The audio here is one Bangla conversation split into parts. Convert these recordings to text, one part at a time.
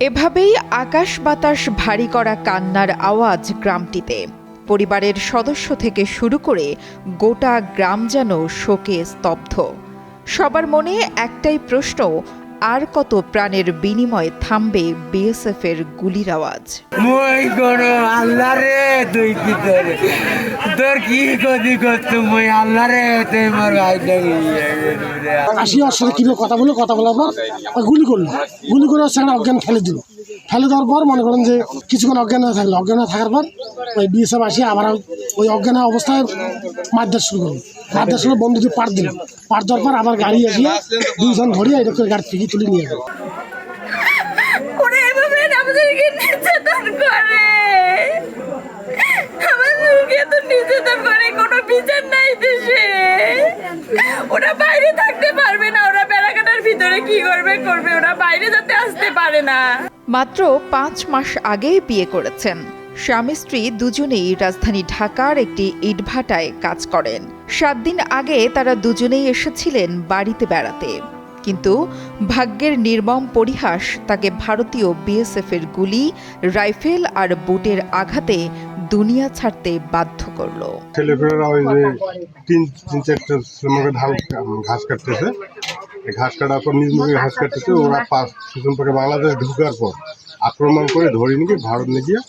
এভাবেই আকাশ বাতাস ভারী করা কান্নার আওয়াজ গ্রামটিতে। পরিবারের সদস্য থেকে শুরু করে গোটা গ্রাম যেন শোকে স্তব্ধ। সবার মনে একটাই প্রশ্ন আর কত প্রাণের বিনিময়ে থামবে বিএসএফ এর গুলির আওয়াজ? মই গর আল্লাহ রে তুই কি তোর তোর কি ক্ষতি করতো মই আল্লাহ রে তুই মোর ভাইটা আসিয়ার সাথে কীভাবে কথা বলে কথা বলার পর ওই গুলি করল। গুলি করে সেখানে অজ্ঞান ফেলে দিল। ফেলে দেওয়ার পর মনে করেন যে কিছুক্ষণ অজ্ঞান হয়ে থাকল, অজ্ঞান হয়ে থাকার পর ওই বিএসএফ আসি আবার ওই অজ্ঞান অবস্থায় মারধর শুরু করল। মারধর শুরু বন্ধু দিয়ে পার দিল। পার দেওয়ার পর আবার গাড়ি আসিয়া দুজন ধরিয়ে এরকম গাড়ি থেকে তুলে নিয়ে গেল ওরা এভাবে আমাদেরকে নির্যাতন করে আমাদেরকে তো নির্যাতন করে কোনো বিচার নাই দেশে ওরা বাইরে থাকতে পারবে না ওরা বেড়াকাটার ভিতরে কি করবে ওরা বাইরে যাতে আসতে পারে না। মাত্র পাঁচ মাস আগে বিয়ে করেছেন। স্বামী স্ত্রী দুজনেই রাজধানী ঢাকার একটি ইটভাটায় কাজ করেন। সাত দিন আগে তারা দুজনেই এসেছিলেন বাড়িতে বেড়াতে। কিন্তু ভাগ্যের নির্মম পরিহাস তাকে ভারতীয় বিএসএফ এর গুলি রাইফেল আর বুটের আঘাতে দুনিয়া ছাড়তে বাধ্য করল। ছেলেপেলেরা ওই যে তিন তিন চারটে ঘাস কাটতেছে। ঘাস কাটার পর নিজ মুখে ঘাস কাটতেছে ওরা পাঁচ কিছুক্ষণ পরে বাংলাদেশ ঢুকার পর আক্রমণ করে ধরে নিয়ে ভারত নিয়ে গিয়ে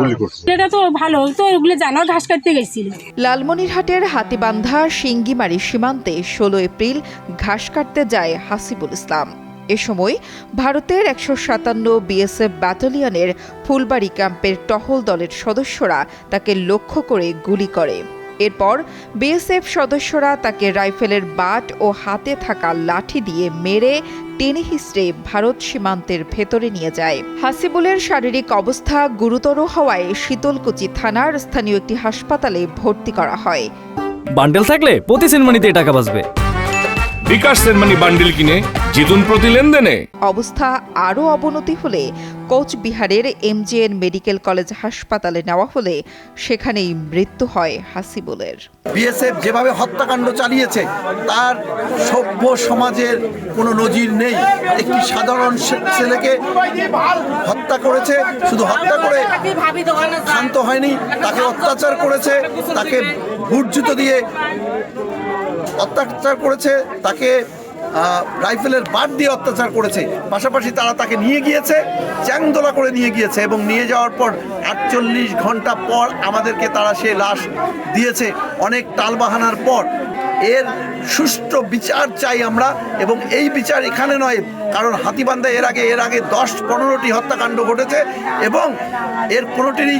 গুলি করছে। এটা তো ভালো তো ওগুলো জানো ঘাস কাটতে গেছিল। লালমনিরহাটের হাতিবান্ধা সিঙ্গিমারি সীমান্তে ষোলো এপ্রিল ঘাস কাটতে যায় হাসিবুল ইসলাম। এ সময় ভারতের একশো সাতান্ন বিএসএফ ব্যাটালিয়নের ফুলবাড়ি ক্যাম্পের টহল দলের সদস্যরা তাকে লক্ষ্য করে গুলি করে। এরপর বিএসএফ সদস্যরা তাকে রাইফেলের বাট ও হাতে থাকা লাঠি দিয়ে মেরে টেনে হিসড়ে ভারত সীমান্তের ভেতরে নিয়ে যায়। হাসিবুলের শারীরিক অবস্থা গুরুতর হওয়ায় শীতলকুচি থানার স্থানীয় একটি হাসপাতালে ভর্তি করা হয়। বান্ডেল থাকলে প্রতি সেনমানিতে টাকা বাঁচবে। বিকাশ সেনমানি বান্ডিল কিনে জিতুন প্রতি লেনদেনে? অবস্থা আরও অবনতি হলে কোচবিহারের এমজেএন মেডিকেল কলেজ হাসপাতালে নেওয়া হলে সেখানেই মৃত্যু হয় হাসিবুলের। বিএসএফ যেভাবে হত্যাকাণ্ড চালিয়েছে তার সভ্য সমাজের কোনো নজির নেই। একটি সাধারণ ছেলেকে হত্যা করেছে শুধু হত্যা করে শান্ত হয়নি তাকে অত্যাচার করেছে তাকে ভুট জুতো দিয়ে অত্যাচার করেছে তাকে রাইফেলের বাদ দিয়ে অত্যাচার করেছে। পাশাপাশি তারা তাকে নিয়ে গিয়েছে, চ্যাংদোলা করে নিয়ে গিয়েছে এবং নিয়ে যাওয়ার পর আটচল্লিশ ঘণ্টা পর আমাদেরকে তারা সে লাশ দিয়েছে। অনেক টালবাহানার পর এর সুষ্ঠু বিচার চাই আমরা এবং এই বিচার এখানে নয়, কারণ হাতিবান্ধা এর আগে এর আগে দশ, পনেরোটি হত্যাকাণ্ড ঘটেছে এবং এর কোনোটিরই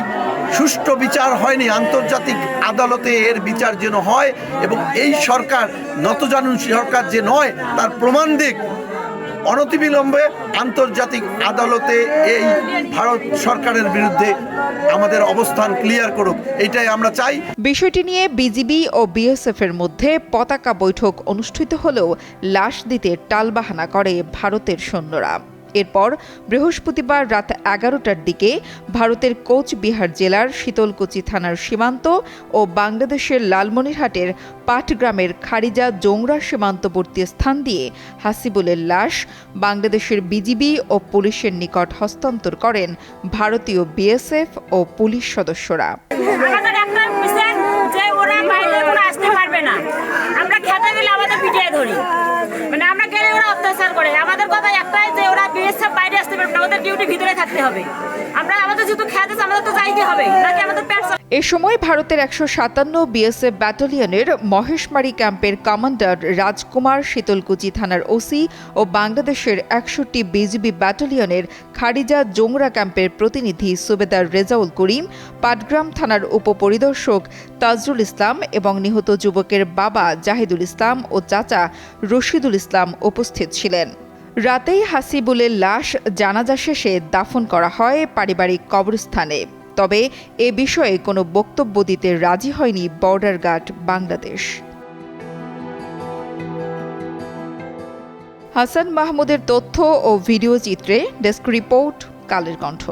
সুষ্ঠু বিচার হয়নি। আন্তর্জাতিক আদালতে এর বিচার যেন হয় এবং এই সরকার নতজানুন সরকার যে নয়, তার প্রমাণ দিক। অনতিবিলম্বে আন্তর্জাতিক আদালতে এই ভারত সরকারের বিরুদ্ধে আমাদের অবস্থান ক্লিয়ার করুক। এটাই আমরা চাই। বিষয়টি নিয়ে বিজিবি ও বিএসএফ এর মধ্যে পতাকা বৈঠক অনুষ্ঠিত হলেও লাশ দিতে টালবাহানা করে ভারতের সৈন্যরা। এরপর বৃহস্পতিবার রাত এগারোটার দিকে ভারতের কোচবিহার জেলার শীতলকুচি থানার সীমান্ত ও বাংলাদেশের লালমনিরহাটের পাটগ্রামের খারিজা জোংরা সীমান্তবর্তী স্থান দিয়ে হাসিবুলের লাশ বাংলাদেশের বিজিবি ও পুলিশের নিকট হস্তান্তর করেন ভারতীয় বিএসএফ ও পুলিশ সদস্যরা। আমরা খেতে গেলে আমাদের পিটিয়ে ধরি। মানে আমরা গেলে ওরা অত্যাচার করে। আমাদের কথা একটাই যে বিএসএফ বাইরে আসতে পারবে না ওদের ডিউটি ভিতরে থাকতে হবে। আমরা, আমাদের যেহেতু খেতে আমাদের তো যাইতে হবে, নাকি আমাদের পেট এ সময় ভারতের একশো সাতান্ন বিএসএফ ব্যাটালিয়নের মহেশমারি ক্যাম্পের কমান্ডার রাজকুমার শীতলকুচি থানার ওসি ও বাংলাদেশের একষট্টি বিজিবি ব্যাটালিয়নের খারিজা জোংরা ক্যাম্পের প্রতিনিধি সুবেদার রেজাউল করিম, পাটগ্রাম থানার উপপরিদর্শক তাজরুল ইসলাম এবং নিহত যুবকের বাবা জাহিদুল ইসলাম ও চাচা রশিদুল ইসলাম উপস্থিত ছিলেন। রাতেই হাসিবুলের লাশ জানাজা শেষে দাফন করা হয় পারিবারিক কবরস্থানে। তবে এ বিষয়ে কোনো বক্তব্য দিতে রাজি হয়নি বর্ডার গার্ড বাংলাদেশ। হাসান মাহমুদের তথ্য ও ভিডিও চিত্রে ডেস্ক রিপোর্ট, কালের কণ্ঠ।